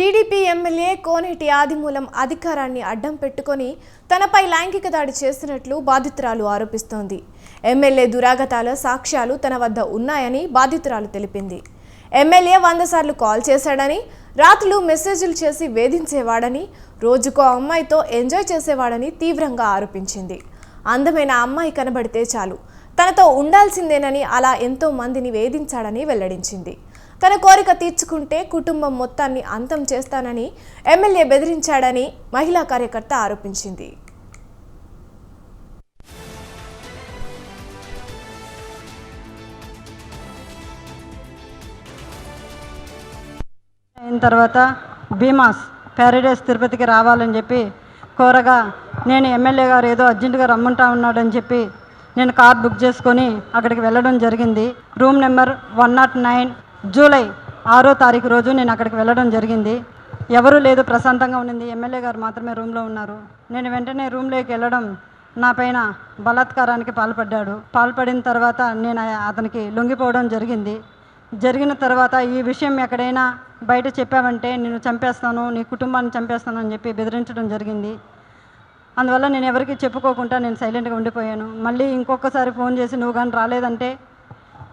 TDP MLA కోనేటి ఆదిమూలం అధికారాన్ని అడ్డం పెట్టుకొని తనపై లైంగిక దాడి చేసినట్లు బాధితురాలు ఆరోపిస్తోంది. ఎమ్మెల్యే దురాగతాల సాక్ష్యాలు తన వద్ద ఉన్నాయని బాధితురాలు తెలిపింది. ఎమ్మెల్యే వంద సార్లు కాల్ చేశాడని రాత్రులు మెసేజ్లు చేసి వేధించేవాడని రోజుకో అమ్మాయితో ఎంజాయ్ చేసేవాడని తీవ్రంగా ఆరోపించింది. అందమైన అమ్మాయి కనబడితే చాలు. తనతో ఉండాల్సిందేనని అలా ఎంతో మందిని వేధించాడని వెల్లడించింది. తన కోరిక తీర్చుకుంటే కుటుంబం మొత్తాన్ని అంతం చేస్తానని ఎమ్మెల్యే బెదిరించాడని మహిళా కార్యకర్త ఆరోపించింది. అయిన తర్వాత భీమాస్ ప్యారడైస్ తిరుపతికి రావాలని చెప్పి కోరగా నేను ఎమ్మెల్యే గారు ఏదో అర్జెంటుగా రమ్మంటా ఉన్నాడని చెప్పి నేను కార్ బుక్ చేసుకొని అక్కడికి వెళ్ళడం జరిగింది. Room number one nought nine July ఆరో తారీఖు రోజు నేను అక్కడికి వెళ్ళడం జరిగింది. ఎవరూ లేదు ప్రశాంతంగా ఉండింది. ఎమ్మెల్యే గారు మాత్రమే రూమ్లో ఉన్నారు. నేను వెంటనే రూమ్లోకి వెళ్ళడం నా పైన బలాత్కారానికి పాల్పడ్డాడు. పాల్పడిన తర్వాత నేను అతనికి లొంగిపోవడం జరిగింది. జరిగిన తర్వాత ఈ విషయం ఎక్కడైనా బయట చెప్పావంటే నేను చంపేస్తాను నీ కుటుంబాన్ని చంపేస్తాను అని చెప్పి బెదిరించడం జరిగింది. అందువల్ల నేను ఎవరికి చెప్పుకోకుండా నేను సైలెంట్గా ఉండిపోయాను. మళ్ళీ ఇంకొకసారి ఫోన్ చేసి నువ్వు కానీ రాలేదంటే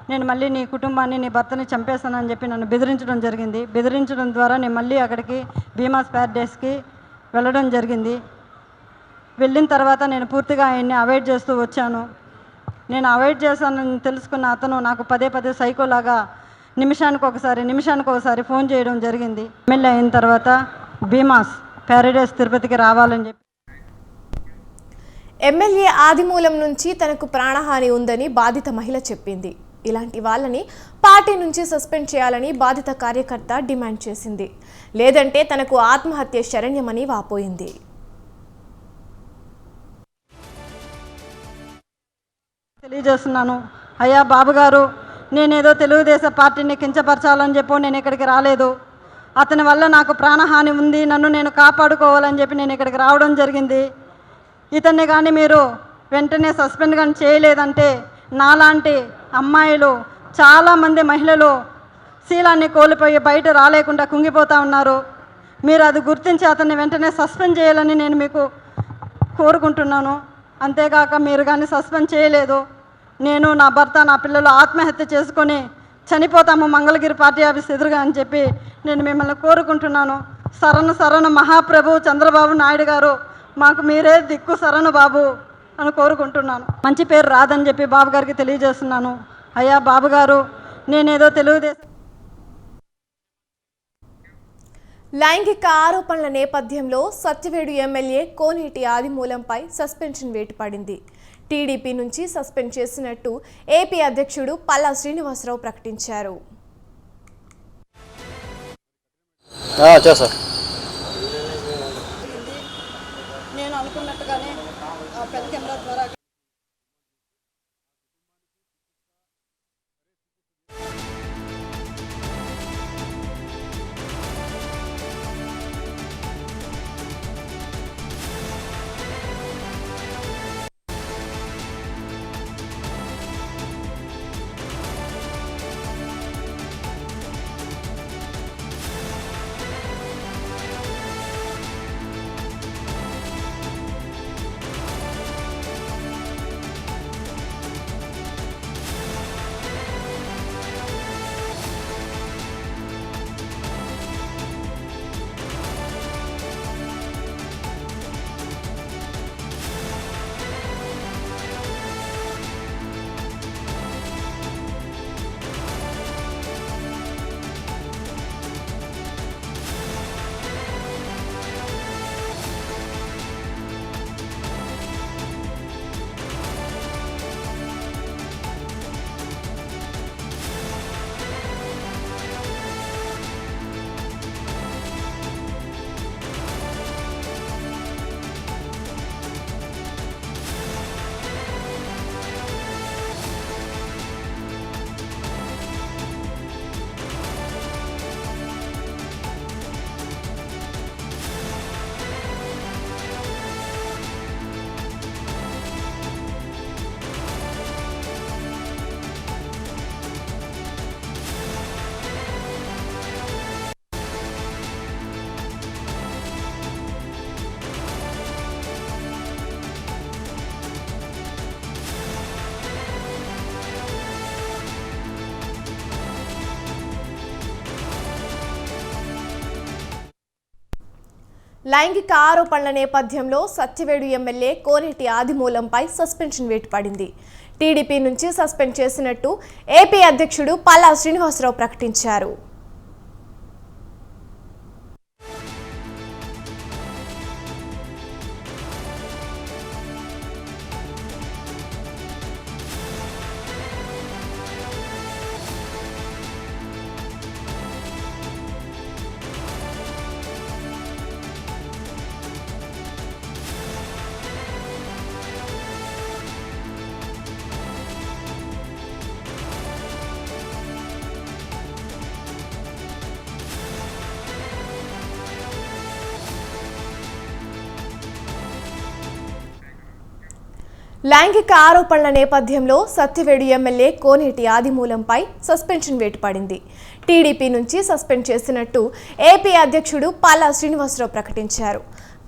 నేను మళ్ళీ నీ కుటుంబాన్ని నీ భర్తని చంపేస్తానని చెప్పి నన్ను బెదిరించడం జరిగింది. బెదిరించడం ద్వారా నేను మళ్ళీ అక్కడికి భీమాస్ ప్యారడైస్కి వెళ్ళడం జరిగింది. వెళ్ళిన తర్వాత నేను పూర్తిగా ఆయన్ని అవాయిడ్ చేస్తూ వచ్చాను. నేను అవాయిడ్ చేశానని తెలుసుకున్న అతను నాకు పదే పదే సైకోలాగా నిమిషానికి ఒకసారి నిమిషానికి ఒకసారి ఫోన్ చేయడం జరిగింది. ఎమ్మెల్యే అయిన తర్వాత భీమాస్ ప్యారడైస్ తిరుపతికి రావాలని చెప్పి ఎమ్మెల్యే ఆదిమూలం నుంచి తనకు ప్రాణహాని ఉందని బాధిత మహిళ చెప్పింది. ఇలాంటి వాళ్ళని పార్టీ నుంచి సస్పెండ్ చేయాలని బాధిత కార్యకర్త డిమాండ్ చేసింది. లేదంటే తనకు ఆత్మహత్య శరణ్యమని వాపోయింది. తెలియజేస్తున్నాను. అయ్యా బాబు గారు నేనేదో తెలుగుదేశం పార్టీని కించపరచాలని చెప్పి నేను ఇక్కడికి రాలేదు. అతని వల్ల నాకు ప్రాణహాని ఉంది నన్ను నేను కాపాడుకోవాలని చెప్పి నేను ఇక్కడికి రావడం జరిగింది. ఇతన్ని కానీ మీరు వెంటనే సస్పెండ్ కానీ చేయలేదంటే నాలాంటి అమ్మాయిలు చాలామంది మహిళలు శీలాన్ని కోల్పోయి బయట రాలేకుండా కుంగిపోతూ ఉన్నారు. మీరు అది గుర్తించి అతన్ని వెంటనే సస్పెండ్ చేయాలని నేను మీకు కోరుకుంటున్నాను. అంతేకాక మీరు కానీ సస్పెండ్ చేయలేదు. నేను నా భర్త నా పిల్లలు ఆత్మహత్య చేసుకొని చనిపోతాము మంగళగిరి పార్టీ ఆఫీస్ ఎదురుగా అని చెప్పి నేను మిమ్మల్ని కోరుకుంటున్నాను. శరణు శరణు మహాప్రభు చంద్రబాబు నాయుడు గారు మాకు మీరే దిక్కు శరణు బాబు. అని కోరుకుంటున్నాను. మంచి పేరు రాదని చెప్పి బాబు గారికి తెలియజేస్తున్నాను. అయ్యా బాబు గారు నేనేదో తెలుగుదేశం లైంగిక ఆరోపణల నేపథ్యంలో సత్యవేడు ఎమ్మెల్యే కోనేటి ఆదిమూలంపై సస్పెన్షన్ వేటు పడింది టీడీపీ నుంచి సస్పెండ్ చేసినట్టు ఏపీ అధ్యక్షుడు పల్లా శ్రీనివాసరావు ప్రకటించారు. లైంగిక ఆరోపణల నేపథ్యంలో సత్యవేడు ఎమ్మెల్యే కోనేటి ఆదిమూలంపై సస్పెన్షన్ వేటు పడింది టీడీపీ నుంచి సస్పెండ్ చేసినట్టు ఏపీ అధ్యక్షుడు పల్లా శ్రీనివాసరావు ప్రకటించారు. లైంగిక ఆరోపణల నేపథ్యంలో సత్యవేడు ఎమ్మెల్యే కోనేటి ఆదిమూలంపై సస్పెన్షన్ వేటు పడింది టీడీపీ నుంచి సస్పెండ్ చేసినట్టు ఏపీ అధ్యక్షుడు పాలా శ్రీనివాసరావు ప్రకటించారు.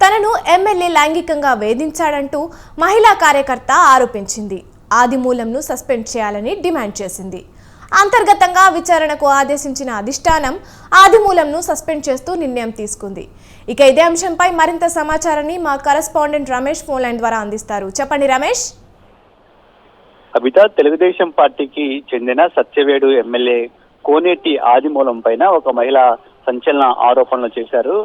తనను ఎమ్మెల్యే లైంగికంగా వేధించాడంటూ మహిళా కార్యకర్త ఆరోపించింది. ఆదిమూలంను సస్పెండ్ చేయాలని డిమాండ్ చేసింది. అంతర్గతంగా విచారణకు ఆదేశించిన అధిష్టానం ఆదిమూలంను సస్పెండ్ చేస్తూ నిర్ణయం తీసుకుంది. ఇక ఇదే అంశంపై మరింత సమాచారాన్ని మా కరస్పాండెంట్ రమేష్ ఫోన్ లైన్ ద్వారా అందిస్తారు. చెప్పండి రమేష్. కవిత తెలుగుదేశం పార్టీకి చెందిన సత్యవేడు ఎమ్మెల్యే కోనేటి ఆదిమూలం పైన ఒక మహిళ సంచలన ఆరోపణలు చేశారు.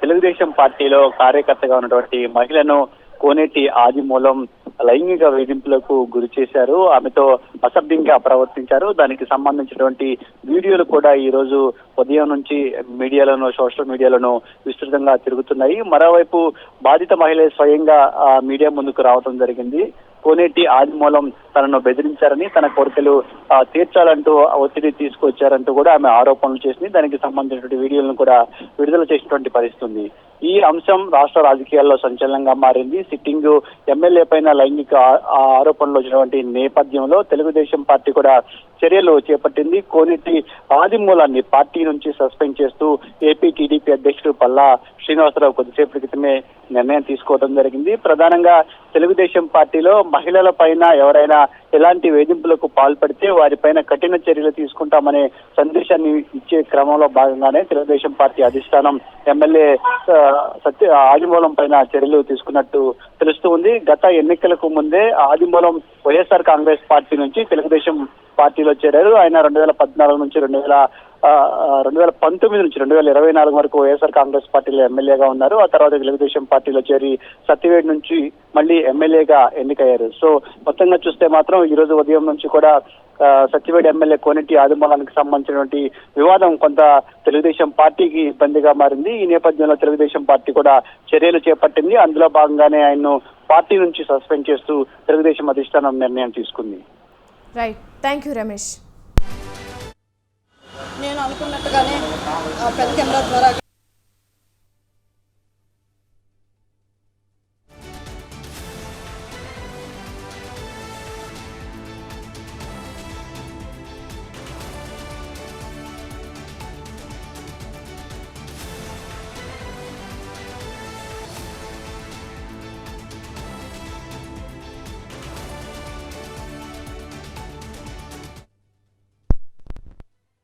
తెలుగుదేశం పార్టీలో కార్యకర్తగా ఉన్నటువంటి మహిళను కోనేటి ఆదిమూలం లైంగిక వేధింపులకు గురి చేశారు. ఆమెతో అసభ్యంగా ప్రవర్తించారు. దానికి సంబంధించినటువంటి వీడియోలు కూడా ఈ రోజు ఉదయం నుంచి మీడియాలను సోషల్ మీడియాలను విస్తృతంగా తిరుగుతున్నాయి. మరోవైపు బాధిత మహిళ స్వయంగా ఆ, మీడియా ముందుకు రావడం జరిగింది. కోనేటి ఆదిమూలం తనను బెదిరించారని తన కోరికలు ఆ, తీర్చాలంటూ ఒత్తిడి తీసుకొచ్చారంటూ కూడా ఆమె ఆరోపణలు చేసింది. దానికి సంబంధించినటువంటి వీడియోలను కూడా విడుదల చేసినటువంటి పరిస్థితి ఉంది. ఈ అంశం రాష్ట్ర రాజకీయాల్లో సంచలనంగా మారింది. సిట్టింగ్ ఎమ్మెల్యే పైన లైంగిక ఆ ఆరోపణలు వచ్చినటువంటి నేపథ్యంలో తెలుగుదేశం పార్టీ కూడా చర్యలు చేపట్టింది. కోనేటి ఆదిమూలాన్ని పార్టీ నుంచి సస్పెండ్ చేస్తూ ఏపీ టీడీపీ అధ్యక్షుడు పల్లా శ్రీనివాసరావు కొద్దిసేపటి క్రితమే నిర్ణయం తీసుకోవడం జరిగింది. ప్రధానంగా తెలుగుదేశం పార్టీలో మహిళల పైన ఎవరైనా ఎలాంటి వేధింపులకు పాల్పడితే వారిపైన కఠిన చర్యలు తీసుకుంటామనే సందేశాన్ని ఇచ్చే క్రమంలో భాగంగానే తెలుగుదేశం పార్టీ అధిష్టానం ఎమ్మెల్యే సత్య ఆదిమూలం పైన చర్యలు తీసుకున్నట్టు తెలుస్తూ ఉంది. గత ఎన్నికలకు ముందే ఆదిమూలం వైఎస్ఆర్ కాంగ్రెస్ పార్టీ నుంచి తెలుగుదేశం పార్టీలో చేరారు. ఆయన రెండు వేల పద్నాలుగు నుంచి రెండు వేల రెండు వేల పంతొమ్మిది నుంచి రెండు వేల ఇరవై నాలుగు వరకు వైఎస్ఆర్ కాంగ్రెస్ పార్టీలో ఎమ్మెల్యేగా ఉన్నారు. ఆ తర్వాత తెలుగుదేశం పార్టీలో చేరి సత్యవేడ్ నుంచి మళ్ళీ ఎమ్మెల్యేగా ఎన్నికయ్యారు. సో మొత్తంగా చూస్తే మాత్రం ఈ రోజు ఉదయం నుంచి కూడా ఆ, సత్యవేడ్ ఎమ్మెల్యే కోనెట్టి ఆదిమూలానికి సంబంధించినటువంటి వివాదం కొంత తెలుగుదేశం పార్టీకి ఇబ్బందిగా మారింది. ఈ నేపథ్యంలో తెలుగుదేశం పార్టీ కూడా చర్యలు చేపట్టింది. అందులో భాగంగానే ఆయన్ను పార్టీ నుంచి సస్పెండ్ చేస్తూ తెలుగుదేశం అధిష్టానం నిర్ణయం తీసుకుంది. రైట్ థ్యాంక్ యూ రమేష్ నేను అనుకున్నట్టుగానే ఆ పెద్ద కెమెరా ద్వారా